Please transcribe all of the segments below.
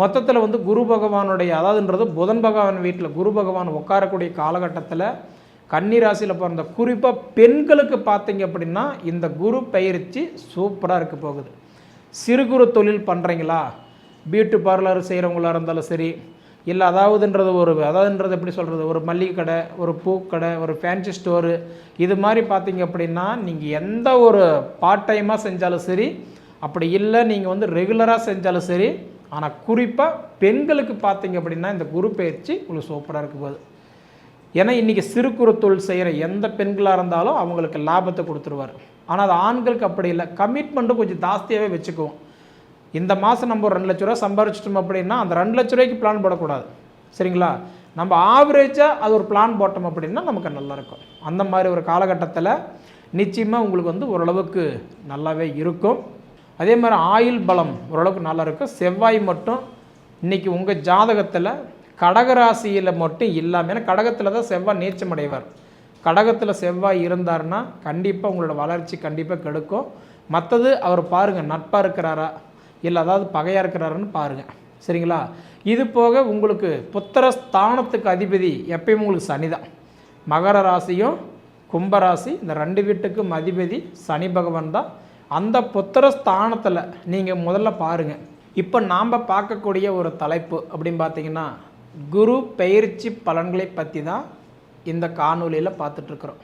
மொத்தத்தில் வந்து குரு பகவானுடைய அதாவதுன்றது புதன் பகவான் வீட்டில் குரு பகவான் உட்காரக்கூடிய காலகட்டத்தில் கன்னிராசியில் பிறந்த குறிப்பாக பெண்களுக்கு பார்த்தீங்க அப்படின்னா இந்த குரு பயிற்சி சூப்பராக இருக்க போகுது. சிறு குறு தொழில் பண்ணுறீங்களா பியூட்டி பார்லர் செய்கிறவங்களா இருந்தாலும் சரி இல்லை அதாவதுன்றது ஒரு அதாவதுன்றது எப்படி சொல்கிறது ஒரு மல்லிகை கடை ஒரு பூக்கடை ஒரு ஃபேன்சி ஸ்டோரு இது மாதிரி பார்த்தீங்க அப்படின்னா நீங்கள் எந்த ஒரு பார்ட் டைமாக செஞ்சாலும் சரி அப்படி இல்லை நீங்கள் வந்து ரெகுலராக செஞ்சாலும் சரி ஆனால் குறிப்பாக பெண்களுக்கு பார்த்தீங்க அப்படின்னா இந்த குரு பயிற்சி உங்களுக்கு சூப்பராக இருக்கு போகுது ஏன்னா இன்றைக்கி சிறு குறு தொழில் செய்கிற எந்த பெண்களாக இருந்தாலும் அவங்களுக்கு லாபத்தை கொடுத்துருவார். ஆனால் அது ஆண்களுக்கு அப்படி இல்லை. கமிட்மெண்ட்டும் கொஞ்சம் ஜாஸ்தியாகவே வச்சுக்குவோம். இந்த மாதம் நம்ம ஒரு ரெண்டு லட்ச ரூபா சம்பாரிச்சிட்டோம் அப்படின்னா அந்த ரெண்டு லட்ச ரூபாய்க்கு பிளான் போடக்கூடாது. சரிங்களா? நம்ம ஆவரேஜாக அது ஒரு பிளான் போட்டோம் அப்படின்னா நமக்கு நல்லாயிருக்கும் அந்த மாதிரி ஒரு காலகட்டத்தில் நிச்சயமாக உங்களுக்கு வந்து ஓரளவுக்கு நல்லாவே இருக்கும். அதே மாதிரி ஆயுள் பலம் ஓரளவுக்கு நல்லா இருக்கும் செவ்வாய் மட்டும் இன்றைக்கி உங்கள் ஜாதகத்தில் கடகராசியில் மட்டும் இல்லாமல் ஏன்னா கடகத்தில் தான் செவ்வாய் நீச்சம் அடைவார். கடகத்தில் செவ்வாய் இருந்தாருன்னா கண்டிப்பாக உங்களோட வளர்ச்சி கண்டிப்பாக கெடுக்கும். மற்றது அவர் பாருங்கள் நட்பாக இருக்கிறாரா? இல்லை அதாவது பகையாக இருக்கிறாருன்னு பாருங்கள் சரிங்களா? இது போக உங்களுக்கு புத்திர ஸ்தானத்துக்கு அதிபதி எப்பயும் உங்களுக்கு சனி தான். மகர ராசியும் கும்பராசி இந்த ரெண்டு வீட்டுக்கும் அதிபதி சனி பகவான் தான். அந்த புத்திர ஸ்தானத்தில் நீங்கள் முதல்ல பாருங்கள் இப்போ நாம் பார்க்கக்கூடிய ஒரு தலைப்பு அப்படின்னு பார்த்தீங்கன்னா குரு பயிற்சி பலன்களை பற்றி தான் இந்த காணொலியில் பார்த்துட்ருக்குறோம்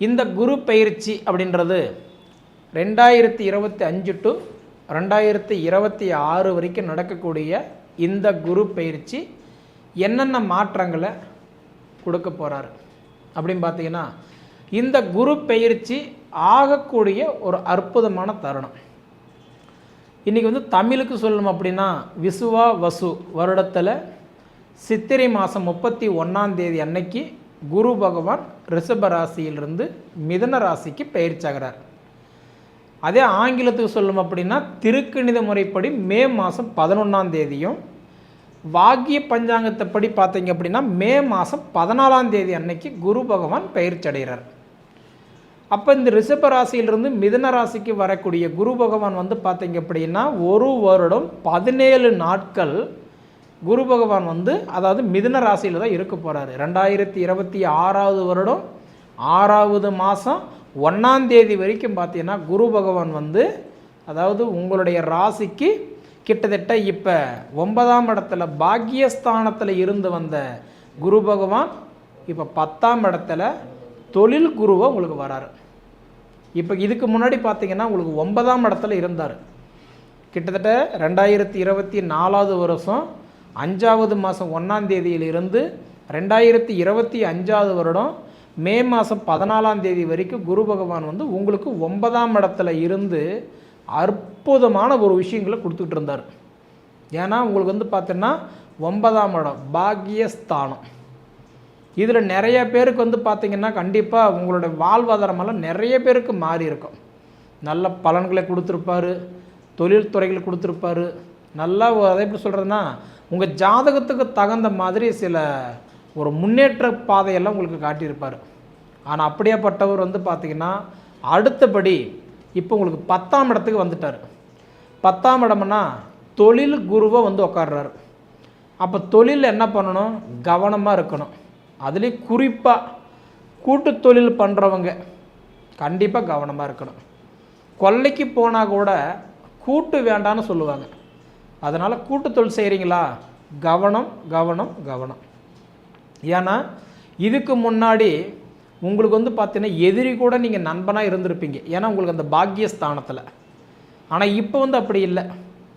இந்த குரு பயிற்சி அப்படின்றது ரெண்டாயிரத்தி இருபத்தி அஞ்சு டு ரெண்டாயிரத்தி இருபத்தி ஆறு வரைக்கும் நடக்கக்கூடிய இந்த குரு பயிற்சி என்னென்ன மாற்றங்களை கொடுக்க போகிறாரு அப்படின்னு பார்த்தீங்கன்னா இந்த குரு பயிற்சி ஆகக்கூடிய ஒரு அற்புதமான தருணம். இன்றைக்கி வந்து தமிழுக்கு சொல்லணும் அப்படின்னா விசுவா வசு வருடத்தில் சித்திரை மாதம் முப்பத்தி ஒன்றாம் தேதி அன்னைக்கு குரு பகவான் ரிஷப ராசியிலிருந்து மிதன ராசிக்கு பயிற்சாகிறார் அதே ஆங்கிலத்துக்கு சொல்லணும் அப்படின்னா திருக்கணித முறைப்படி மே மாதம் பதினொன்றாம் தேதியும் வாக்கிய பஞ்சாங்கத்தைப்படி பார்த்தீங்க அப்படின்னா மே மாதம் பதினாலாம் தேதி அன்னைக்கு குரு பகவான் பயிற்சி அடைகிறார். அப்போ இந்த ரிஷப ராசியிலிருந்து மிதன ராசிக்கு வரக்கூடிய குரு பகவான் வந்து பார்த்தீங்க அப்படின்னா ஒரு வருடம் பதினேழு நாட்கள் குரு பகவான் வந்து அதாவது மிதன ராசியில் தான் இருக்க போகிறாரு ரெண்டாயிரத்தி இருபத்தி ஆறாவது வருடம் ஆறாவது மாதம் ஒன்றாம் தேதி வரைக்கும் பார்த்தீங்கன்னா குரு பகவான் வந்து அதாவது உங்களுடைய ராசிக்கு கிட்டத்தட்ட இப்போ ஒன்பதாம் இடத்துல பாக்கியஸ்தானத்தில் இருந்து வந்த குரு பகவான் இப்போ பத்தாம் இடத்துல தொழில் குருவை உங்களுக்கு வராரு. இப்போ இதுக்கு முன்னாடி பார்த்தீங்கன்னா உங்களுக்கு ஒன்பதாம் இடத்துல இருந்தார். கிட்டத்தட்ட ரெண்டாயிரத்தி இருபத்தி நாலாவது வருஷம் அஞ்சாவது மாதம் ஒன்றாம் தேதியிலிருந்து ரெண்டாயிரத்தி இருபத்தி அஞ்சாவது வருடம் மே மாதம் பதினாலாம் தேதி வரைக்கும் குரு பகவான் வந்து உங்களுக்கு ஒன்பதாம் இடத்துல இருந்து அற்புதமான ஒரு விஷயங்களை கொடுத்துட்டு இருந்தார். ஏன்னா உங்களுக்கு வந்து பார்த்தீங்கன்னா ஒன்பதாம் இடம் பாக்கியஸ்தானம் இதில் நிறைய பேருக்கு வந்து பார்த்திங்கன்னா கண்டிப்பாக உங்களுடைய வாழ்வாதாரமெல்லாம் நிறைய பேருக்கு மாறி இருக்கும். நல்ல பலன்களை கொடுத்துருப்பாரு தொழில்துறைகள் கொடுத்துருப்பாரு. நல்லா அதை எப்படி சொல்கிறதுனா உங்கள் ஜாதகத்துக்கு தகுந்த மாதிரி சில ஒரு முன்னேற்ற பாதையெல்லாம் உங்களுக்கு காட்டியிருப்பார். ஆனால் அப்படியேப்பட்டவர் வந்து பார்த்திங்கன்னா அடுத்தபடி இப்போ உங்களுக்கு பத்தாம் இடத்துக்கு வந்துட்டார். பத்தாம் இடம்னா தொழில் குருவை வந்து உட்கார்றாரு அப்போ தொழிலில் என்ன பண்ணணும்? கவனமாக இருக்கணும். அதுலேயும் குறிப்பாக கூட்டு தொழில் பண்ணுறவங்க கண்டிப்பாக கவனமாக இருக்கணும். கொல்லைக்கு போனால் கூட கூட்டு வேண்டான்னு சொல்லுவாங்க. அதனால் கூட்டு தொழில் செய்கிறீங்களா கவனம் கவனம் கவனம். ஏன்னா இதுக்கு முன்னாடி உங்களுக்கு வந்து பார்த்தீங்கன்னா எதிரி கூட நீங்கள் நண்பனாக இருந்திருப்பீங்க. ஏன்னா உங்களுக்கு அந்த பாக்கியஸ்தானத்தில். ஆனால் இப்போ வந்து அப்படி இல்லை.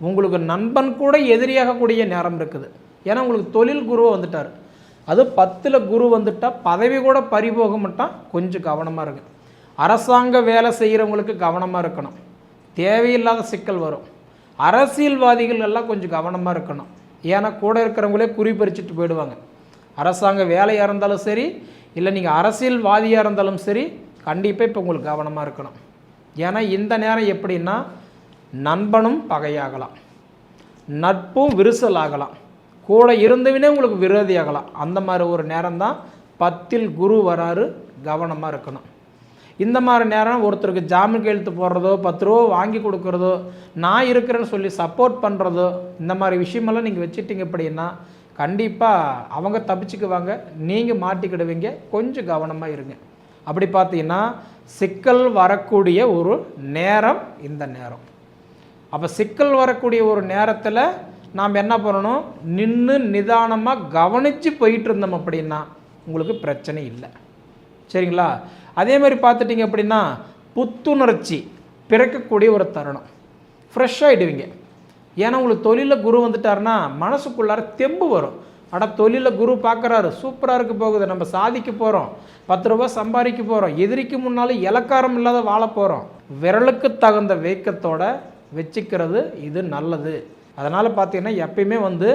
உங்களுக்கு நண்பன் கூட எதிரியாகக்கூடிய நேரம் இருக்குது. ஏன்னா உங்களுக்கு தொழில் குருவை வந்துட்டார். அது பத்தில் குரு வந்துட்டால் பதவி கூட பறிபோக மாட்டான் கொஞ்சம் கவனமாக இருங்க. அரசாங்க வேலை செய்கிறவங்களுக்கு கவனமாக இருக்கணும். தேவையில்லாத சிக்கல் வரும். அரசியல்வாதிகள் எல்லாம் கொஞ்சம் கவனமாக இருக்கணும். ஏன்னா கூட இருக்கிறவங்களே குறி பறிச்சுட்டு போயிடுவாங்க. அரசாங்க வேலையாக இருந்தாலும் சரி இல்லை நீங்கள் அரசியல்வாதியாக இருந்தாலும் சரி கண்டிப்பாக இப்போ உங்களுக்கு கவனமாக இருக்கணும். ஏன்னா இந்த நேரம் எப்படின்னா நண்பனும் பகையாகலாம். நட்பும் விரிசல் ஆகலாம் கூட இருந்தவனே உங்களுக்கு விரோதியாகலாம் அந்த மாதிரி ஒரு நேரம் தான் பத்தில் குரு வராரு கவனமாக இருக்கணும். இந்த மாதிரி நேரம் ஒருத்தருக்கு ஜாமீன் கையெழுத்து போடுறதோ பத்து ரூபா வாங்கி கொடுக்குறதோ நான் இருக்கிறேன்னு சொல்லி சப்போர்ட் பண்ணுறதோ இந்த மாதிரி விஷயமெல்லாம் நீங்கள் வச்சுட்டீங்க அப்படின்னா கண்டிப்பாக அவங்க தப்பிச்சுக்குவாங்க. நீங்கள் மாட்டிக்கிடுவீங்க. கொஞ்சம் கவனமாக இருங்க. அப்படி பார்த்தீங்கன்னா சிக்கல் வரக்கூடிய ஒரு நேரம் இந்த நேரம். அப்போ சிக்கல் வரக்கூடிய ஒரு நேரத்தில் நாம் என்ன பண்ணணும்? நின்று நிதானமாக கவனித்து போயிட்டு இருந்தோம் அப்படின்னா உங்களுக்கு பிரச்சனை இல்லை. சரிங்களா? அதே மாதிரி பார்த்துட்டிங்க அப்படின்னா புத்துணர்ச்சி பிறக்கக்கூடிய ஒரு தருணம். ஃப்ரெஷ்ஷாகிடுவீங்க ஏன்னா உங்களுக்கு தொழிலில் குரு வந்துட்டாருன்னா மனசுக்குள்ளார தெம்பு வரும். ஆனால் தொழிலில் குரு பார்க்குறாரு. சூப்பராக இருக்க போகுது. நம்ம சாதிக்க போகிறோம் பத்து ரூபா சம்பாதிக்க போகிறோம் எதிரிக்கு முன்னாலும் இலக்காரம் இல்லாத வாழ போகிறோம் விரலுக்கு தகுந்த வேக்கத்தோட வச்சுக்கிறது இது நல்லது. அதனால் பார்த்தீங்கன்னா எப்பயுமே வந்து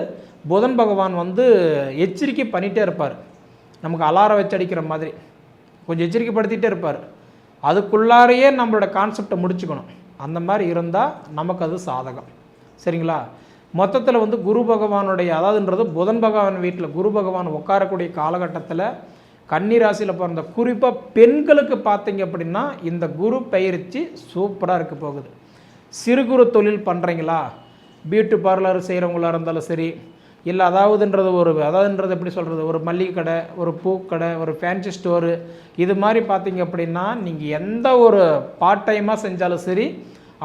புதன் பகவான் வந்து எச்சரிக்கை பண்ணிகிட்டே இருப்பார். நமக்கு அலாரம் வச்சு அடிக்கிற மாதிரி கொஞ்சம் எச்சரிக்கைப்படுத்திகிட்டே இருப்பார். அதுக்குள்ளாரையே நம்மளோட கான்செப்டை முடிச்சுக்கணும். அந்த மாதிரி இருந்தால் நமக்கு அது சாதகம். சரிங்களா? மொத்தத்தில் வந்து குரு பகவானுடைய அதாவதுன்றது புதன் பகவான் வீட்டில் குரு பகவான் உட்காரக்கூடிய காலகட்டத்தில் கன்னிராசியில் பிறந்த குறிப்பாக பெண்களுக்கு பார்த்தீங்க அப்படின்னா இந்த குரு பயிற்சி சூப்பராக இருக்க போகுது. சிறு குறு தொழில் பண்ணுறீங்களா பியூட்டி பார்லர் செய்கிறவங்களாக இருந்தாலும் சரி இல்லை அதாவதுன்றது ஒரு அதாவதுன்றது எப்படி சொல்கிறது ஒரு மல்லிகை கடை ஒரு பூக்கடை ஒரு ஃபேன்சி ஸ்டோரு இது மாதிரி பார்த்தீங்க அப்படின்னா நீங்கள் எந்த ஒரு பார்ட் டைமாக செஞ்சாலும் சரி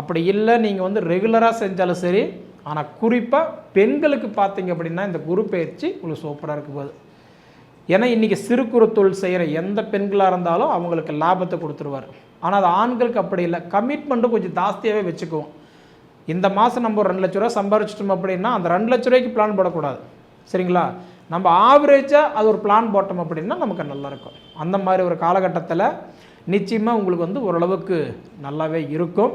அப்படி இல்லை நீங்கள் வந்து ரெகுலராக செஞ்சாலும் சரி ஆனால் குறிப்பாக பெண்களுக்கு பார்த்தீங்க அப்படின்னா இந்த குரு பயிற்சி உங்களுக்கு சூப்பராக இருக்க போகுது. ஏன்னா இன்றைக்கி சிறு குறு தொழில் செய்கிற எந்த பெண்களாக இருந்தாலும் அவங்களுக்கு லாபத்தை கொடுத்துருவார். ஆனால் அது ஆண்களுக்கு அப்படி இல்லை. கமிட்மெண்ட்டும் கொஞ்சம் ஜாஸ்தியாகவே வச்சுக்குவோம். இந்த மாதம் நம்ம ஒரு ரெண்டு லட்ச ரூபா சம்பாரிச்சிட்டோம் அப்படின்னா அந்த ரெண்டு லட்ச ரூபாய்க்கு பிளான் போடக்கூடாது. சரிங்களா? நம்ம ஆவரேஜாக அது ஒரு பிளான் போட்டோம் அப்படின்னா நமக்கு நல்லாயிருக்கும் அந்த மாதிரி ஒரு காலகட்டத்தில் நிச்சயமாக உங்களுக்கு வந்து ஓரளவுக்கு நல்லாவே இருக்கும்.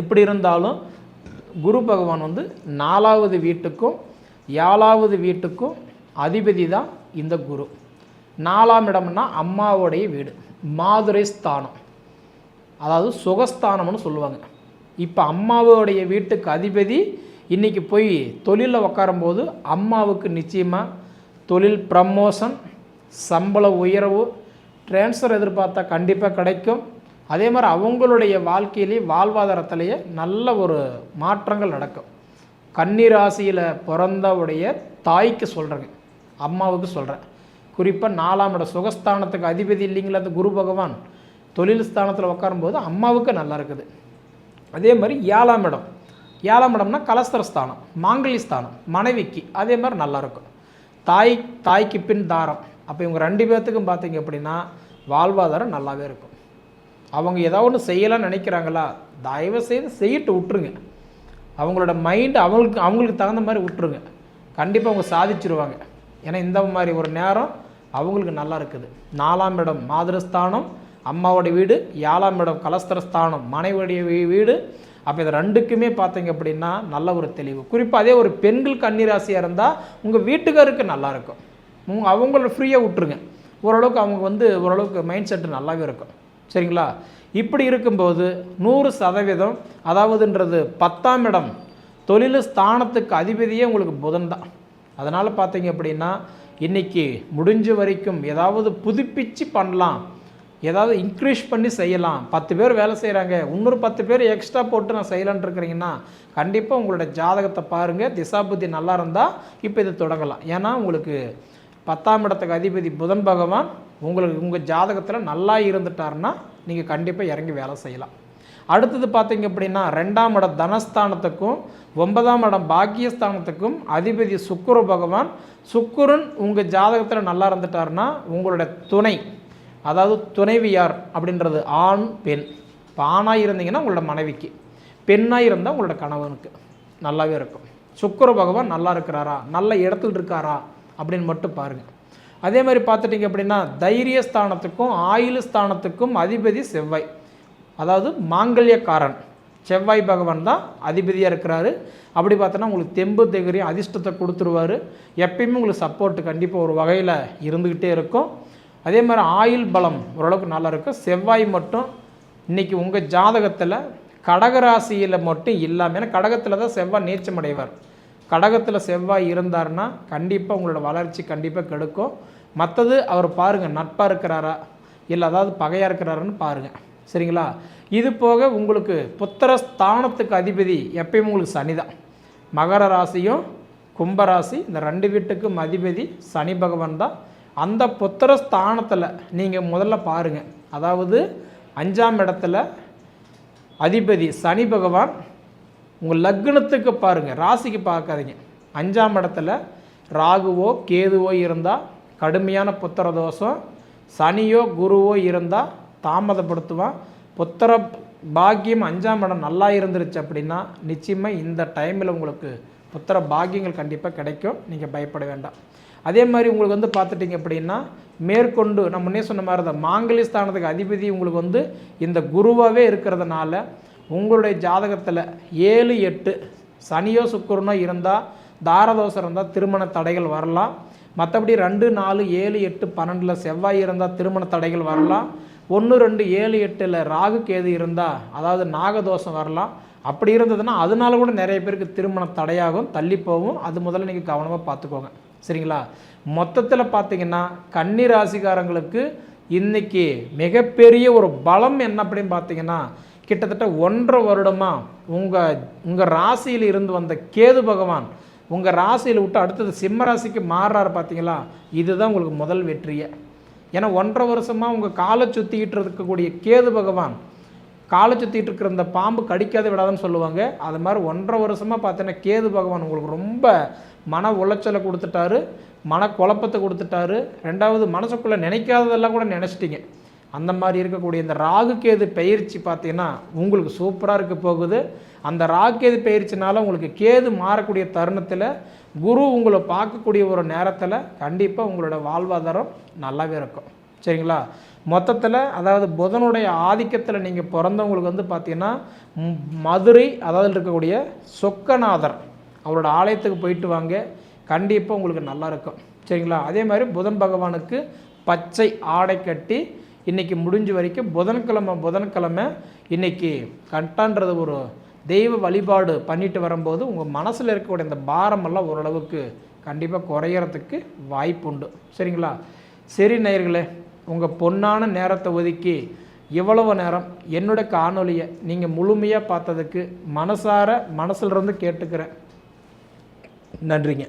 இப்படி இருந்தாலும் குரு பகவான் வந்து நாலாவது வீட்டுக்கும் ஏழாவது வீட்டுக்கும் அதிபதி தான் இந்த குரு. நாலாம் இடம்னா அம்மாவுடைய வீடு மாதுரை ஸ்தானம். அதாவது சுகஸ்தானம்னு சொல்லுவாங்க. இப்போ அம்மாவுடைய வீட்டுக்கு அதிபதி இன்றைக்கி போய் தொழிலில் உட்காரும்போது அம்மாவுக்கு நிச்சயமாக தொழில் ப்ரமோஷன் சம்பள உயர்வு ட்ரான்ஸ்ஃபர் எதிர்பார்த்தா கண்டிப்பாக கிடைக்கும். அதே மாதிரி அவங்களுடைய வாழ்க்கையிலேயே வாழ்வாதாரத்திலேயே நல்ல ஒரு மாற்றங்கள் நடக்கும். கன்னிராசியில் பிறந்தவுடைய தாய்க்கு சொல்கிறேங்க அம்மாவுக்கு சொல்கிறேன் குறிப்பாக நாலாம் இடம் சுகஸ்தானத்துக்கு அதிபதி இல்லைங்களா அந்த குரு பகவான்? தொழில் ஸ்தானத்தில் உட்காரும்போது அம்மாவுக்கு நல்லா இருக்குது. அதே மாதிரி ஏழாம் இடம். ஏழாம் இடம்னா கலஸ்தர ஸ்தானம் மாங்கலி ஸ்தானம் மனைவிக்கு அதே மாதிரி நல்லாயிருக்கும் தாய் தாய்க்கு பின் தாரம். அப்போ இவங்க ரெண்டு பேர்த்துக்கும் பார்த்தீங்க அப்படின்னா வாழ்வாதாரம் நல்லாவே இருக்கும். அவங்க ஏதோ ஒன்று செய்யலாம்னு நினைக்கிறாங்களா? தயவு செய்து செய்யிட்டு விட்டுருங்க. அவங்களோட மைண்டு அவங்களுக்கு அவங்களுக்கு தகுந்த மாதிரி விட்டுருங்க. கண்டிப்பாக அவங்க சாதிச்சிருவாங்க. ஏன்னா இந்த மாதிரி ஒரு நேரம் அவங்களுக்கு நல்லா இருக்குது. நாலாம் இடம் மாதிரஸ்தானம் அம்மாவோடைய வீடு ஏழாம் இடம் கலஸ்தரஸ்தானம் மனைவியுடைய வீடு. அப்போ இது ரெண்டுக்குமே பார்த்தீங்க அப்படின்னா நல்ல ஒரு தெளிவு. குறிப்பாக அதே ஒரு பெண்கள் கன்னிராசியாக இருந்தால் உங்கள் வீட்டுக்காருக்கு நல்லாயிருக்கும் உங்க அவங்கள ஃப்ரீயாக விட்டுருங்க. ஓரளவுக்கு அவங்க வந்து ஓரளவுக்கு மைண்ட் செட்டு நல்லாவே இருக்கும். சரிங்களா? இப்படி இருக்கும்போது நூறு சதவீதம் அதாவதுன்றது பத்தாம் இடம் தொழில் ஸ்தானத்துக்கு அதிபதியே உங்களுக்கு புதன் தான். அதனால் பார்த்தீங்க அப்படின்னா இன்றைக்கி முடிஞ்ச வரைக்கும் ஏதாவது புதுப்பிச்சு பண்ணலாம். ஏதாவது இன்க்ரீஸ் பண்ணி செய்யலாம். பத்து பேர் வேலை செய்கிறாங்க இன்னொரு பத்து பேர் எக்ஸ்ட்ரா போட்டு நான் செய்யலான்னு இருக்கிறீங்கன்னா கண்டிப்பாக உங்களோட ஜாதகத்தை பாருங்கள் திசாபுத்தி நல்லா இருந்தால் இப்போ இதை தொடங்கலாம். ஏன்னா உங்களுக்கு பத்தாம் இடத்துக்கு அதிபதி புதன் பகவான் உங்களுக்கு உங்கள் ஜாதகத்தில் நல்லா இருந்துட்டாருன்னா நீங்கள் கண்டிப்பாக இறங்கி வேலை செய்யலாம். அடுத்தது பார்த்தீங்க அப்படின்னா ரெண்டாம் இடம் தனஸ்தானத்துக்கும் ஒன்பதாம் இடம் பாக்கியஸ்தானத்துக்கும் அதிபதி சுக்குரு பகவான். சுக்கிரன் உங்கள் ஜாதகத்தில் நல்லா இருந்துட்டாருன்னா உங்களோட துணை அதாவது துணைவியார் அப்படின்றது ஆண் பெண். இப்போ ஆணாக இருந்தீங்கன்னா உங்களோட மனைவிக்கு. பெண்ணாக இருந்தால் உங்களோட கணவனுக்கு. நல்லாவே இருக்கும். சுக்கர பகவான் நல்லா இருக்கிறாரா? நல்ல இடத்துல இருக்காரா? அப்படின்னு மட்டும் பாருங்கள் அதே மாதிரி பார்த்துட்டிங்க அப்படின்னா தைரிய ஸ்தானத்துக்கும் ஆயுள் ஸ்தானத்துக்கும் அதிபதி செவ்வாய். அதாவது மாங்கல்யக்காரன். செவ்வாய் பகவான் தான் அதிபதியாக இருக்கிறாரு. அப்படி பார்த்தோன்னா உங்களுக்கு தெம்பு திகரியும் அதிர்ஷ்டத்தை கொடுத்துருவாரு. எப்பயுமே உங்களுக்கு சப்போர்ட்டு கண்டிப்பாக ஒரு வகையில் இருந்துக்கிட்டே இருக்கும். அதே மாதிரி ஆயுள் பலம் ஓரளவுக்கு நல்லா இருக்கும் செவ்வாய் மட்டும் இன்றைக்கி உங்கள் ஜாதகத்தில் கடகராசியில் மட்டும் இல்லாமல் ஏன்னா கடகத்தில் தான் செவ்வாய் நீச்சம் அடைவார் கடகத்தில் செவ்வாய் இருந்தாருன்னா கண்டிப்பாக உங்களோட வளர்ச்சி கண்டிப்பாக கெடுக்கும். மற்றது அவர் பாருங்கள் நட்பாக இருக்கிறாரா? இல்லை அதாவது பகையாக இருக்கிறாருன்னு பாருங்கள் சரிங்களா? இது போக உங்களுக்கு புத்திர ஸ்தானத்துக்கு அதிபதி எப்பயும் உங்களுக்கு சனி தான். மகர ராசியும் கும்பராசி இந்த ரெண்டு வீட்டுக்கும் அதிபதி சனி பகவான் தான். அந்த புத்திர ஸ்தானத்தில் நீங்கள் முதல்ல பாருங்கள் அதாவது அஞ்சாம் இடத்துல அதிபதி சனி பகவான் உங்கள் லக்னத்துக்கு பாருங்கள் ராசிக்கு பார்க்காதீங்க. அஞ்சாம் இடத்துல ராகுவோ கேதுவோ இருந்தால் கடுமையான புத்திர தோஷம். சனியோ குருவோ இருந்தால் தாமதப்படுத்துவான். புத்திர பாக்கியம் அஞ்சாம் இடம் நல்லா இருந்துருச்சு அப்படின்னா நிச்சயமாக இந்த டைமில் உங்களுக்கு புத்திர பாக்கியங்கள் கண்டிப்பாக கிடைக்கும். நீங்கள் பயப்பட வேண்டாம். அதே மாதிரி உங்களுக்கு வந்து பார்த்துட்டிங்க அப்படின்னா மேற்கொண்டு நம்ம முன்னே சொன்ன மாதிரி தான் மாங்கலி ஸ்தானத்துக்கு அதிபதி உங்களுக்கு வந்து இந்த குருவாகவே இருக்கிறதுனால உங்களுடைய ஜாதகத்தில் ஏழு எட்டு சனியோ சுக்கரனோ இருந்தால் தாரதோஷம் இருந்தால் திருமண தடைகள் வரலாம். மற்றபடி ரெண்டு நாலு ஏழு எட்டு பன்னெண்டில் செவ்வாய் இருந்தால் திருமண தடைகள் வரலாம். ஒன்று ரெண்டு ஏழு எட்டில் ராகு கேது இருந்தால் அதாவது நாகதோஷம் வரலாம். அப்படி இருந்ததுன்னா அதனால கூட நிறைய பேருக்கு திருமண தடையாகும் தள்ளி போகும். அது முதல்ல நீங்கள் கவனமாக பார்த்துக்கோங்க. சரிங்களா? மொத்தத்தில் பார்த்தீங்கன்னா கன்னி ராசிக்காரங்களுக்கு இன்னைக்கு மிகப்பெரிய ஒரு பலம் என்ன அப்படின்னு பார்த்தீங்கன்னா கிட்டத்தட்ட ஒன்றரை வருடமாக உங்கள் உங்கள் ராசியில் இருந்து வந்த கேது பகவான் உங்கள் ராசியில் விட்டு அடுத்தது சிம்ம ராசிக்கு மாறுறாரு பார்த்தீங்களா இதுதான் உங்களுக்கு முதல் வெற்றியை. ஏன்னா ஒன்றரை வருஷமாக உங்கள் காலை சுற்றிக்கிட்டு இருக்கக்கூடிய கேது பகவான் காலை சுற்றிட்டு இருக்கிற இந்த பாம்பு கடிக்காத விடாதுன்னு சொல்லுவாங்க. அது மாதிரி ஒன்றரை வருஷமாக பார்த்தீங்கன்னா கேது பகவான் உங்களுக்கு ரொம்ப மன உளைச்சலை கொடுத்துட்டாரு மன குழப்பத்தை கொடுத்துட்டாரு. ரெண்டாவது மனசுக்குள்ளே நினைக்காததெல்லாம் கூட நினச்சிட்டிங்க. அந்த மாதிரி இருக்கக்கூடிய இந்த ராகு கேது பயிற்சி பார்த்தீங்கன்னா உங்களுக்கு சூப்பராக இருக்க போகுது. அந்த ராகு கேது பயிற்சினால உங்களுக்கு கேது மாறக்கூடிய தருணத்தில் குரு உங்களை பார்க்கக்கூடிய ஒரு நேரத்தில் கண்டிப்பாக உங்களோட வாழ்வாதாரம் நல்லாவே இருக்கும். சரிங்களா? மொத்தத்தில் அதாவது புதனுடைய ஆதிக்கத்தில் நீங்கள் பிறந்தவங்களுக்கு வந்து பார்த்தீங்கன்னா மதுரை அதாவது இருக்கக்கூடிய சொக்கநாதர் அவரோட ஆலயத்துக்கு போயிட்டு வாங்க. கண்டிப்பாக உங்களுக்கு நல்லா இருக்கும். சரிங்களா? அதே மாதிரி புதன் பகவானுக்கு பச்சை ஆடை கட்டி இன்றைக்கி முடிஞ்ச வரைக்கும் புதன்கிழமை புதன்கிழமை இன்றைக்கி கட்டான்றது ஒரு தெய்வ வழிபாடு பண்ணிட்டு வரும்போது உங்கள் மனசில் இருக்கக்கூடிய இந்த பாரமெல்லாம் ஓரளவுக்கு கண்டிப்பாக குறையறதுக்கு வாய்ப்புண்டு. சரிங்களா? சரி நேயர்களே உங்கள் பொன்னான நேரத்தை ஒதுக்கி இவ்வளவு நேரம் என்னோட காணொலியை நீங்கள் முழுமையாக பார்த்ததுக்கு மனசார மனசிலிருந்து கேட்டுக்கிறேன். நன்றிங்க.